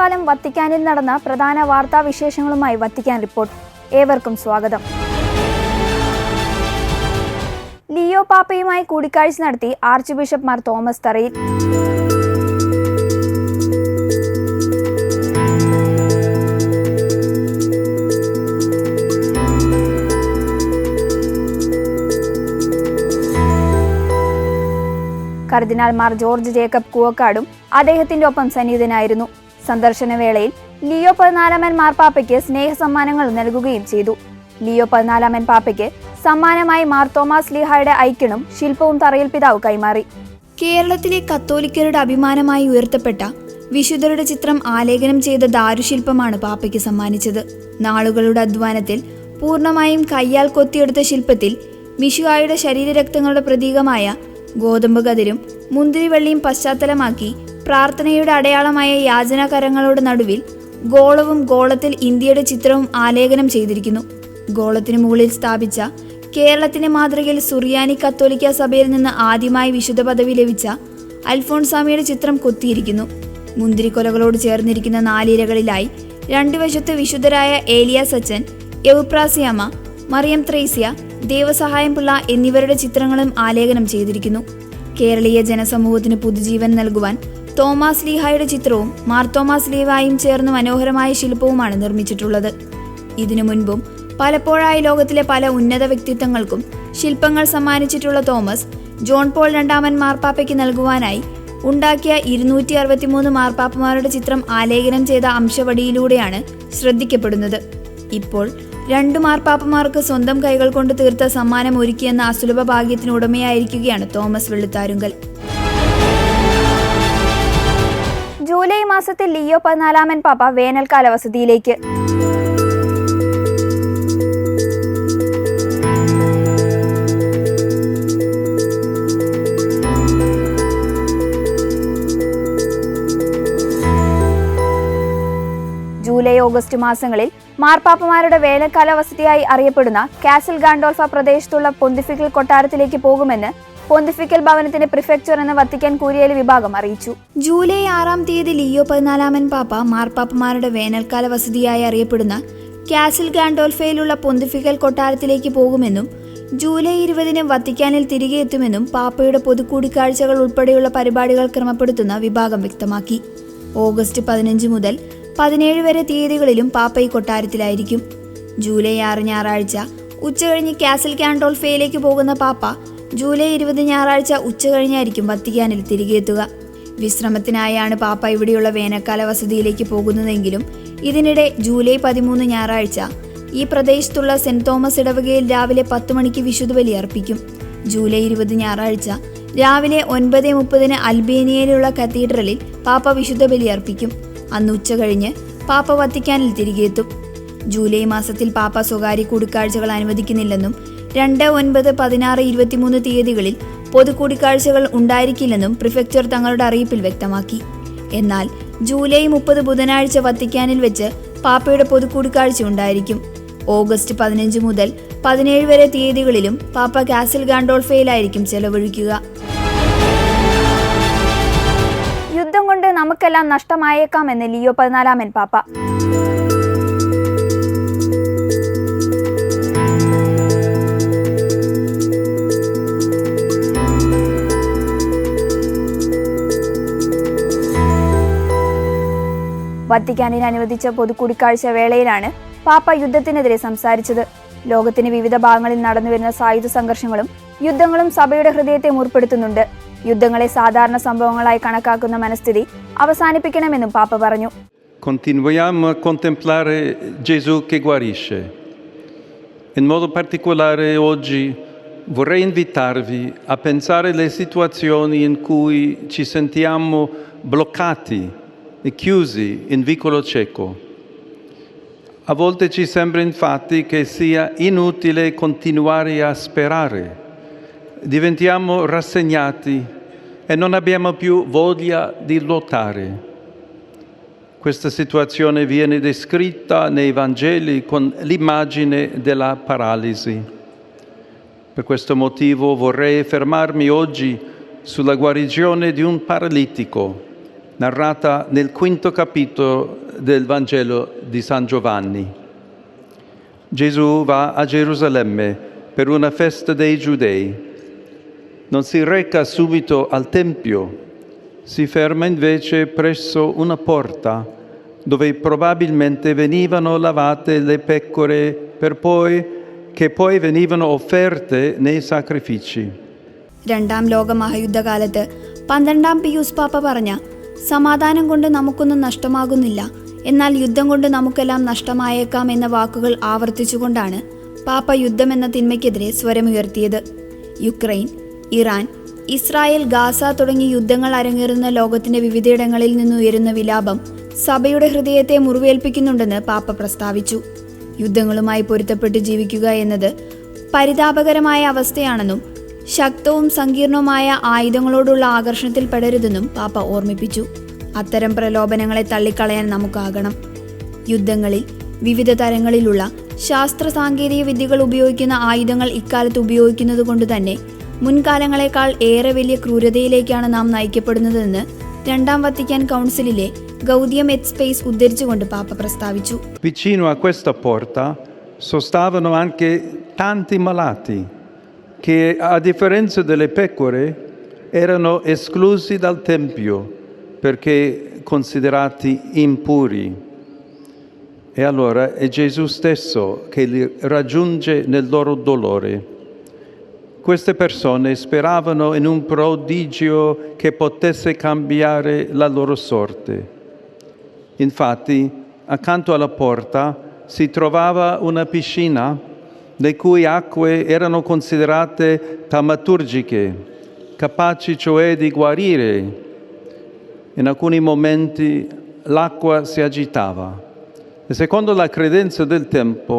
കാലം വത്തിക്കാനിൽ നടന്ന പ്രധാന വാർത്താ വിശേഷങ്ങളുമായി വത്തിക്കാൻ റിപ്പോർട്ട്. ഏവർക്കും സ്വാഗതം. ലിയോ പാപ്പയുമായി കൂടിക്കാഴ്ച നടത്തി arch bishop Mar Thomas Tharayil. Cardinal Mar George Jacob കൂവക്കാടും അദ്ദേഹത്തിന്റെ ഒപ്പം സന്നിഹിതനായിരുന്നു. സന്ദർശന വേളയിൽ ലിയോ പതിനാലാമൻ മാർപ്പാപ്പയ്ക്ക് സ്നേഹ സമ്മാനങ്ങൾ നൽകുകയും ചെയ്തു. ലിയോ പതിനാലാമൻ പാപ്പയ്ക്ക് സമ്മാനമായി മാർ തോമാസ് ലീഹായുടെ ഐക്യണും ശില്പവും തറയിൽ പിതാവ് കൈമാറി. കേരളത്തിലെ കത്തോലിക്കരുടെ അഭിമാനമായി ഉയർത്തപ്പെട്ട വിശുദ്ധരുടെ ചിത്രം ആലേഖനം ചെയ്ത ദാരുശില്പമാണ് പാപ്പയ്ക്ക് സമ്മാനിച്ചത്. നാളുകളുടെ അധ്വാനത്തിൽ പൂർണമായും കയ്യാൽ കൊത്തിയെടുത്ത ശില്പത്തിൽ മിശുഹായുടെ ശരീരരക്തങ്ങളുടെ പ്രതീകമായ ഗോതമ്പ് കതിരും മുന്തിരിവള്ളിയും പശ്ചാത്തലമാക്കി പ്രാർത്ഥനയുടെ അടയാളമായ യാചനാകരങ്ങളുടെ നടുവിൽ ഗോളവും ഗോളത്തിൽ ഇന്ത്യയുടെ ചിത്രവും ആലേഖനം ചെയ്തിരിക്കുന്നു. ഗോളത്തിന് മുകളിൽ സ്ഥാപിച്ച കേരളത്തിന്റെ മാതൃകയിൽ സുറിയാനി കത്തോലിക്ക സഭയിൽ നിന്ന് ആദ്യമായി വിശുദ്ധ പദവി ലഭിച്ച അൽഫോൺസാമിയുടെ ചിത്രം കൊത്തിയിരിക്കുന്നു. മുന്തിരിക്കൊലകളോട് ചേർന്നിരിക്കുന്ന നാലിരകളിലായി രണ്ടു വശത്ത് വിശുദ്ധരായ ഏലിയ സച്ചൻ യവുപ്രാസിയമ്മ മറിയം ത്രേസ്യ ദേവസഹായം പിള്ള എന്നിവരുടെ ചിത്രങ്ങളും ആലേഖനം ചെയ്തിരിക്കുന്നു. കേരളീയ ജനസമൂഹത്തിന് പുതുജീവൻ നൽകുവാൻ തോമാസ് ലീഹായുടെ ചിത്രവും മാർ തോമാസ് ലീവായും ചേർന്ന് മനോഹരമായ ശില്പവുമാണ് നിർമ്മിച്ചിട്ടുള്ളത്. ഇതിനു മുൻപും പലപ്പോഴായി ലോകത്തിലെ പല ഉന്നത വ്യക്തിത്വങ്ങൾക്കും ശില്പങ്ങൾ സമ്മാനിച്ചിട്ടുള്ള തോമസ് ജോൺ പോൾ രണ്ടാമൻ മാർപ്പാപ്പയ്ക്ക് നൽകുവാനായി ഉണ്ടാക്കിയ ഇരുന്നൂറ്റി അറുപത്തിമൂന്ന് മാർപ്പാപ്പമാരുടെ ചിത്രം ആലേഖനം ചെയ്ത അംശവടിയിലൂടെയാണ് ശ്രദ്ധിക്കപ്പെടുന്നത്. ഇപ്പോൾ രണ്ട് മാർപ്പാപ്പമാർക്ക് സ്വന്തം കൈകൾ കൊണ്ട് തീർത്ത സമ്മാനം ഒരുക്കിയെന്ന അസുലഭ ഭാഗ്യത്തിന് ഉടമയായിരിക്കുകയാണ് തോമസ് വെള്ളുത്താരുങ്കൽ ജൂലൈ മാസത്തിൽ ലിയോ പതിനാലാമൻ പാപ്പ വേനൽക്കാല വസതിയിലേക്ക് ജൂലൈ ഓഗസ്റ്റ് മാസങ്ങളിൽ മാർപ്പാപ്പമാരുടെ വേനൽക്കാല വസതിയായി അറിയപ്പെടുന്ന കാസൽ ഗാൻഡോൾഫ പ്രദേശത്തുള്ള പൊന്തിഫിക്കൽ കൊട്ടാരത്തിലേക്ക് പോകുമെന്ന് പൊന്തിഫിക്കൽ ഭവനത്തിന്റെ പ്രിഫെക്ചർ എന്ന വത്തിക്കാൻ കൂരിയലി വിഭാഗം അറിയിച്ചു. ജൂലൈ ആറാം തീയതി ലിയോ പതിനാലാമൻ പാപ്പ മാർപ്പാപ്പമാരുടെ വേനൽക്കാല വസതിയായി അറിയപ്പെടുന്ന കാസിൽ ഗാൻഡോൾഫയിലുള്ള പൊന്തിഫിക്കൽ കൊട്ടാരത്തിലേക്ക് പോകുമെന്നും ജൂലൈ ഇരുപതിന് വത്തിക്കാനിൽ തിരികെ എത്തുമെന്നും പാപ്പയുടെ പൊതുകൂടിക്കാഴ്ചകൾ ഉൾപ്പെടെയുള്ള പരിപാടികൾ ക്രമപ്പെടുത്തുന്ന വിഭാഗം വ്യക്തമാക്കി. ഓഗസ്റ്റ് പതിനഞ്ച് മുതൽ പതിനേഴ് വരെ തീയതികളിലും പാപ്പ ഈ കൊട്ടാരത്തിലായിരിക്കും. ജൂലൈ ആറ് ഞായറാഴ്ച ഉച്ചകഴിഞ്ഞ് കാസിൽ കാൻഡോൾഫയിലേക്ക് പോകുന്ന പാപ്പ ജൂലൈ ഇരുപത് ഞായറാഴ്ച ഉച്ച കഴിഞ്ഞായിരിക്കും വത്തിക്കാനിൽ തിരികെ എത്തുക വിശ്രമത്തിനായാണ് പാപ്പ ഇവിടെയുള്ള വേനൽക്കാല വസതിയിലേക്ക് പോകുന്നതെങ്കിലും ഇതിനിടെ ജൂലൈ പതിമൂന്ന് ഞായറാഴ്ച ഈ പ്രദേശത്തുള്ള സെന്റ് തോമസ് ഇടവകയിൽ രാവിലെ പത്ത് മണിക്ക് വിശുദ്ധ ബലി അർപ്പിക്കും. ജൂലൈ ഇരുപത് ഞായറാഴ്ച രാവിലെ ഒൻപത് മുപ്പതിന് അൽബേനിയയിലുള്ള കത്തീഡ്രലിൽ പാപ്പ വിശുദ്ധ ബലി അർപ്പിക്കും. അന്ന് ഉച്ച കഴിഞ്ഞ് പാപ്പ വത്തിക്കാനിൽ തിരികെ എത്തും ജൂലൈ മാസത്തിൽ പാപ്പ സ്വകാര്യ കൂടിക്കാഴ്ചകൾ അനുവദിക്കുന്നില്ലെന്നും രണ്ട് ഒൻപത് പതിനാറ് ഇരുപത്തിമൂന്ന് തീയതികളിൽ പൊതുകൂടിക്കാഴ്ചകൾ ഉണ്ടായിരിക്കില്ലെന്നും പ്രിഫെക്ചർ തങ്ങളുടെ അറിയിപ്പിൽ വ്യക്തമാക്കി. എന്നാൽ ജൂലൈ മുപ്പത് ബുധനാഴ്ച വത്തിക്കാനിൽ വെച്ച് പാപ്പയുടെ പൊതുകൂടിക്കാഴ്ച ഉണ്ടായിരിക്കും. ഓഗസ്റ്റ് പതിനഞ്ച് മുതൽ പതിനേഴ് വരെ തീയതികളിലും പാപ്പ കാസിൽ ഗാൻഡോൾഫയിലായിരിക്കും ചെലവഴിക്കുക. യുദ്ധം കൊണ്ട് നമുക്കെല്ലാം നഷ്ടമായേക്കാമെന്ന് ലിയോ പതിനാലാമൻ പാപ്പ. വത്തിക്കാനിന് അനുവദിച്ച പൊതുകൂടിക്കാഴ്ച വേളയിലാണ് പാപ്പ യുദ്ധത്തിനെതിരെ സംസാരിച്ചത്. ലോകത്തിന്റെ വിവിധ ഭാഗങ്ങളിൽ നടന്നുവരുന്ന സായുധ സംഘർഷങ്ങളും യുദ്ധങ്ങളും സഭയുടെ ഹൃദയത്തെ മുറിപ്പെടുത്തുന്നുണ്ട്. യുദ്ധങ്ങളെ സാധാരണ സംഭവങ്ങളായി കണക്കാക്കുന്ന മനസ്ഥിതി അവസാനിപ്പിക്കണമെന്നും പാപ്പ പറഞ്ഞു. In modo particolare oggi vorrei invitarvi a pensare alle situazioni in cui ci sentiamo bloccati chiusi in vicolo cieco. A volte ci sembra infatti che sia inutile continuare a sperare. Diventiamo rassegnati e non abbiamo più voglia di lottare. Questa situazione viene descritta nei Vangeli con l'immagine della paralisi. Per questo motivo vorrei fermarmi oggi sulla guarigione di un paralitico narrata nel quinto capitolo del Vangelo di San Giovanni. Gesù va a Gerusalemme per una festa dei giudei. Non si reca subito al Tempio, si ferma invece presso una porta dove probabilmente venivano lavate le pecore per poi, che poi venivano offerte nei sacrifici. രണ്ടാം ലോക മഹായുദ്ധകാലത്ത് പന്ത്രണ്ടാം Pius പാപ്പ പറഞ്ഞ സമാധാനം കൊണ്ട് നമുക്കൊന്നും നഷ്ടമാകുന്നില്ല. എന്നാൽ യുദ്ധം കൊണ്ട് നമുക്കെല്ലാം നഷ്ടമായേക്കാം എന്ന വാക്കുകൾ ആവർത്തിച്ചുകൊണ്ടാണ് പാപ്പ യുദ്ധം എന്ന തിന്മയ്ക്കെതിരെ സ്വരമുയർത്തിയത്. യുക്രൈൻ ഇറാൻ ഇസ്രായേൽ ഗാസ തുടങ്ങി യുദ്ധങ്ങൾ അരങ്ങേറുന്ന ലോകത്തിന്റെ വിവിധയിടങ്ങളിൽ നിന്നുയരുന്ന വിലാപം സഭയുടെ ഹൃദയത്തെ മുറിവേൽപ്പിക്കുന്നുണ്ടെന്ന് പാപ്പ പ്രസ്താവിച്ചു. യുദ്ധങ്ങളുമായി പൊരുത്തപ്പെട്ട് ജീവിക്കുക എന്നത് പരിതാപകരമായ അവസ്ഥയാണെന്നും ശക്തവും സങ്കീർണവുമായ ആയുധങ്ങളോടുള്ള ആകർഷണത്തിൽ പെടരുതെന്നും പാപ്പ ഓർമ്മിപ്പിച്ചു. അത്തരം പ്രലോഭനങ്ങളെ തള്ളിക്കളയാൻ നമുക്കാകണം. യുദ്ധങ്ങളിൽ വിവിധ തരങ്ങളിലുള്ള ശാസ്ത്ര സാങ്കേതിക വിദ്യകൾ ഉപയോഗിക്കുന്ന ആയുധങ്ങൾ ഇക്കാലത്ത് ഉപയോഗിക്കുന്നത് കൊണ്ട് തന്നെ മുൻകാലങ്ങളെക്കാൾ ഏറെ വലിയ ക്രൂരതയിലേക്കാണ് നാം നയിക്കപ്പെടുന്നതെന്ന് രണ്ടാം വത്തിക്കാൻ കൗൺസിലിലെ ഗൗതിയം എറ്റ് സ്പേസ് ഉദ്ധരിച്ചുകൊണ്ട് പാപ്പ പ്രസ്താവിച്ചു. A porta sostavano anche tanti malati. Che, a differenza delle pecore, erano esclusi dal Tempio perché considerati impuri. E allora è Gesù stesso che li raggiunge nel loro dolore. Queste persone speravano in un prodigio che potesse cambiare la loro sorte. Infatti, accanto alla porta si trovava una piscina le cui acque erano considerate taumaturgiche, capaci cioè di guarire. In alcuni momenti l'acqua si agitava e secondo la credenza del tempo,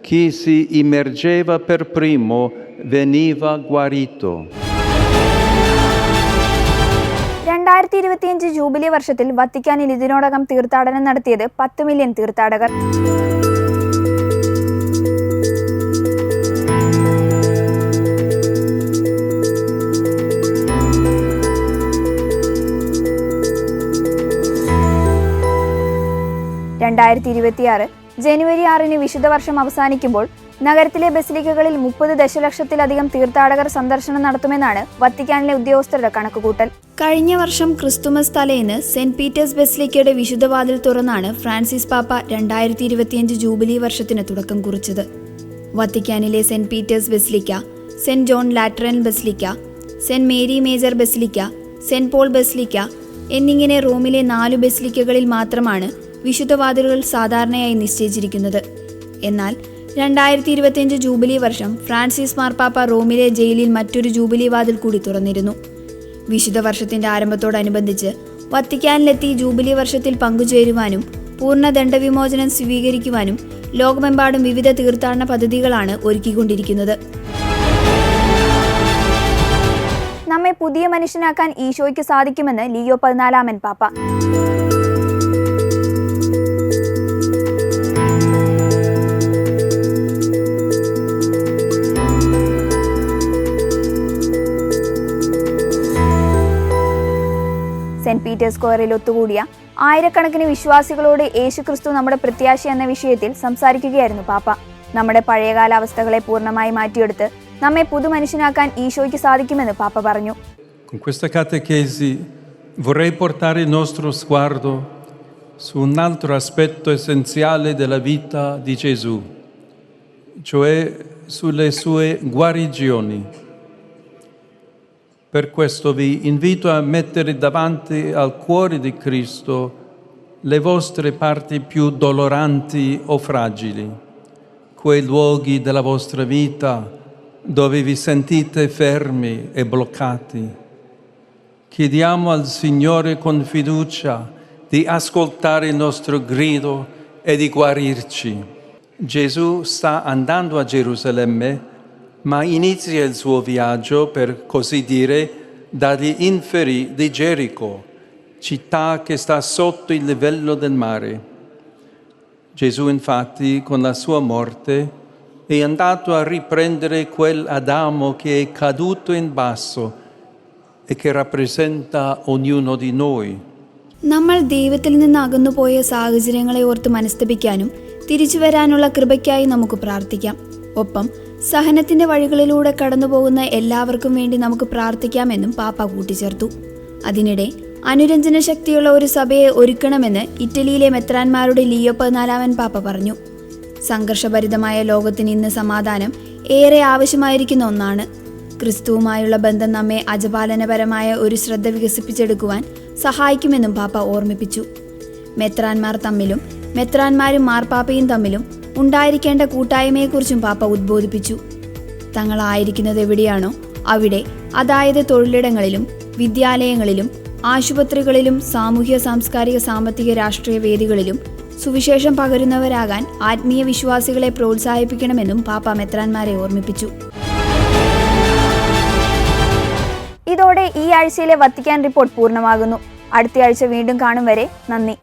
chi si immergeva per primo veniva guarito. രണ്ടായിരത്തി ഇരുപത്തിയഞ്ച് jubilee വർഷത്തിൽ വത്തിക്കാനിൽ ഇതിനോടകം തീർത്ഥാടനം നടത്തിയത് പത്ത് million തീർത്ഥാടകർ രണ്ടായിരത്തി ഇരുപത്തിയാറ് ജനുവരി ആറിന് വിശുദ്ധ വർഷം അവസാനിക്കുമ്പോൾ നഗരത്തിലെ ബസിലിക്കകളിൽ മുപ്പത് ദശലക്ഷത്തിലധികം തീർത്ഥാടകർ സന്ദർശനം നടത്തുമെന്നാണ് വത്തിക്കാനിലെ ഉദ്യോഗസ്ഥരുടെ കണക്കുകൂട്ടൽ. കഴിഞ്ഞ വർഷം ക്രിസ്തുമസ് തലേന്ന് സെന്റ് പീറ്റേഴ്സ് ബസിലിക്കയുടെ വിശുദ്ധവാതിൽ തുറന്നാണ് ഫ്രാൻസിസ് പാപ്പ രണ്ടായിരത്തി ഇരുപത്തിയഞ്ച് ജൂബിലി വർഷത്തിന് തുടക്കം കുറിച്ചത്. വത്തിക്കാനിലെ Saint Peter's basilica Saint John Lateran basilica Saint Mary Major basilica Saint Paul basilica എന്നിങ്ങനെ റോമിലെ നാലു ബസിലിക്കകളിൽ മാത്രമാണ് വിശുദ്ധവാതിലുകൾ സാധാരണയായി നിശ്ചയിച്ചിരിക്കുന്നത്. എന്നാൽ രണ്ടായിരത്തി ഇരുപത്തിയഞ്ച് ജൂബിലി വർഷം ഫ്രാൻസിസ് മാർപ്പാപ്പ റോമിലെ ജയിലിൽ മറ്റൊരു ജൂബിലി വാതിൽ കൂടി തുറന്നിരുന്നു. വിശുദ്ധ വർഷത്തിന്റെ ആരംഭത്തോടനുബന്ധിച്ച് വത്തിക്കാനിലെത്തി ജൂബിലി വർഷത്തിൽ പങ്കുചേരുവാനും പൂർണ ദണ്ഡവിമോചനം സ്വീകരിക്കുവാനും ലോകമെമ്പാടും വിവിധ തീർത്ഥാടന പദ്ധതികളാണ് ഒരുക്കിക്കൊണ്ടിരിക്കുന്നത്. നമ്മെ പുതിയ മനുഷ്യനാക്കാൻ ഈശോയ്ക്ക് സാധിക്കുമെന്ന് ലിയോ പതിനാലാമൻ പാപ്പ. സെന്റ് പീറ്റേഴ്സ് സ്ക്വയറിൽ ഒത്തുകൂടിയ ആയിരക്കണക്കിന് വിശ്വാസികളോട് യേശുക്രിസ്തു നമ്മുടെ പ്രത്യാശ എന്ന വിഷയത്തിൽ സംസാരിക്കുകയായിരുന്നു പാപ്പ നമ്മുടെ പഴയകാല അവസ്ഥകളെ പൂർണമായി മാറ്റിയെടുത്ത് നമ്മെ പുതുമനുഷ്യനാക്കാൻ ഈശോയ്ക്ക് സാധിക്കുമെന്ന് പാപ്പ പറഞ്ഞു su un altro aspetto essenziale della vita di Gesù, cioè sulle sue guarigioni. Per questo vi invito a mettere davanti al cuore di Cristo le vostre parti più doloranti o fragili, quei luoghi della vostra vita dove vi sentite fermi e bloccati. Chiediamo al Signore con fiducia di ascoltare il nostro grido e di guarirci. Gesù sta andando a Gerusalemme, ma inizia il suo viaggio, per così dire, dagli inferi di Gerico, città che sta sotto il livello del mare. Gesù infatti con la sua morte è andato a riprendere quel Adamo che è caduto in basso e che rappresenta ognuno di noi. നമ്മൾ ദൈവത്തിൽ നിന്ന് അകന്നുപോയ സാഹചര്യങ്ങളെ ഓർത്ത് മനസ്തപിക്കാനും തിരിച്ചു വരാനുള്ള കൃപയ്ക്കായി നമുക്ക് പ്രാർത്ഥിക്കാം ഒപ്പം സഹനത്തിന്റെ വഴികളിലൂടെ കടന്നുപോകുന്ന എല്ലാവർക്കും വേണ്ടി നമുക്ക് പ്രാർത്ഥിക്കാമെന്നും പാപ്പ കൂട്ടിച്ചേർത്തു. അതിനിടെ അനുരഞ്ജന ശക്തിയുള്ള ഒരു സഭയെ ഒരുക്കണമെന്ന് ഇറ്റലിയിലെ മെത്രാന്മാരുടെ ലിയോ പതിനാലാമൻ പാപ്പ പറഞ്ഞു. സംഘർഷഭരിതമായ ലോകത്തിന് ഇന്ന് സമാധാനം ഏറെ ആവശ്യമായിരിക്കുന്ന ഒന്നാണ്. ക്രിസ്തുവുമായുള്ള ബന്ധം നമ്മെ അജപാലനപരമായ ഒരു ശ്രദ്ധ വികസിപ്പിച്ചെടുക്കുവാൻ സഹായിക്കുമെന്നും പാപ്പ ഓർമ്മിപ്പിച്ചു. മെത്രാന്മാർ തമ്മിലും മെത്രാന്മാരും മാർപ്പാപ്പയും തമ്മിലും ഉണ്ടായിരിക്കേണ്ട കൂട്ടായ്മയെക്കുറിച്ചും പാപ്പ ഉദ്ബോധിപ്പിച്ചു. തങ്ങളായിരിക്കുന്നത് എവിടെയാണോ അവിടെ അതായത് തൊഴിലിടങ്ങളിലും വിദ്യാലയങ്ങളിലും ആശുപത്രികളിലും സാമൂഹ്യ സാംസ്കാരിക സാമ്പത്തിക രാഷ്ട്രീയ വേദികളിലും സുവിശേഷം പകരുന്നവരാകാൻ ആത്മീയ വിശ്വാസികളെ പ്രോത്സാഹിപ്പിക്കണമെന്നും പാപ്പ മെത്രാന്മാരെ ഓർമ്മിപ്പിച്ചു. ഇതോടെ ഈ ആഴ്ചയിലെ വത്തിക്കാൻ റിപ്പോർട്ട് പൂർണമാകുന്നു. അടുത്തയാഴ്ച വീണ്ടും കാണും വരെ നന്ദി.